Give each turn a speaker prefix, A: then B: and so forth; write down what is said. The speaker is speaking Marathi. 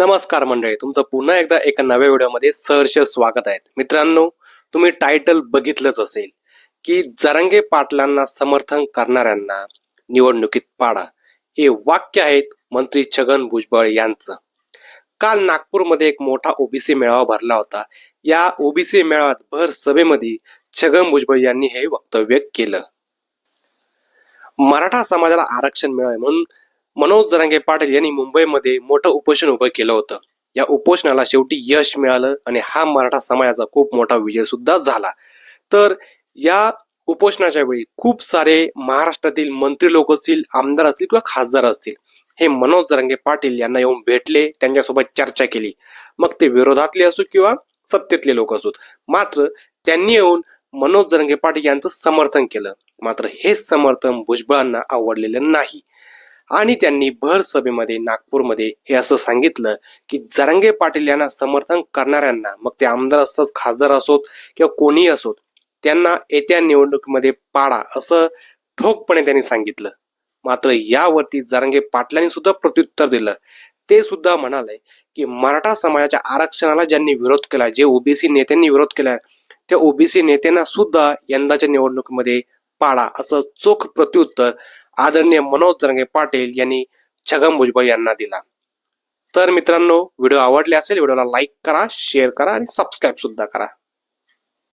A: नमस्कार मंडळी तुमचं पुन्हा एकदा एका नव्या व्हिडिओमध्ये सहर्ष स्वागत आहे. मित्रांनो तुम्ही टायटल बघितलंच असेल की जरंगे पाटलांना समर्थन करणाऱ्यांना निवडणुकीत पाडा हे वाक्य आहेत मंत्री छगन भुजबळ यांचं. काल नागपूरमध्ये एक मोठा ओबीसी मेळावा भरला होता. या ओबीसी मेळाव्यात भर सभेमध्ये छगन भुजबळ यांनी हे वक्तव्य केलं. मराठा समाजाला आरक्षण मिळावे म्हणून मनोज जरांगे पाटील यांनी मुंबईमध्ये मोठं उपोषण उभं केलं होतं. या उपोषणाला शेवटी यश मिळालं आणि हा मराठा समाजाचा खूप मोठा विजय सुद्धा झाला. तर या उपोषणाच्या वेळी खूप सारे महाराष्ट्रातील मंत्री लोक असतील आमदार असतील किंवा खासदार असतील हे मनोज जरांगे पाटील यांना येऊन भेटले त्यांच्यासोबत चर्चा केली. मग ते विरोधातले असो किंवा सत्तेतले लोक असोत मात्र त्यांनी येऊन मनोज जरंगे पाटील यांचं समर्थन केलं. मात्र हे समर्थन भुजबळांना आवडलेलं नाही. आणि त्यांनी भर सभेमध्ये नागपूरमध्ये हे असं सांगितलं की जरांगे पाटील यांना समर्थन करणाऱ्यांना मग ते आमदार असोत खासदार असोत किंवा कोणीही असोत त्यांना येत्या निवडणुकीमध्ये पाडा असं ठोकपणे त्यांनी सांगितलं. मात्र यावरती जरांगे पाटलांनी सुद्धा प्रत्युत्तर दिलं. ते सुद्धा म्हणाले की मराठा समाजाच्या आरक्षणाला ज्यांनी विरोध केला जे ओबीसी नेत्यांनी विरोध केला त्या ओबीसी नेत्यांना सुद्धा यंदाच्या निवडणुकीमध्ये पाडा असं चोख प्रत्युत्तर आदरणीय मनोज तरंगे पाटील यांनी छगन भुजबळ यांना दिला. तर मित्रांनो व्हिडिओ आवडले असेल व्हिडिओला लाईक करा शेअर करा आणि सबस्क्राईब सुद्धा करा.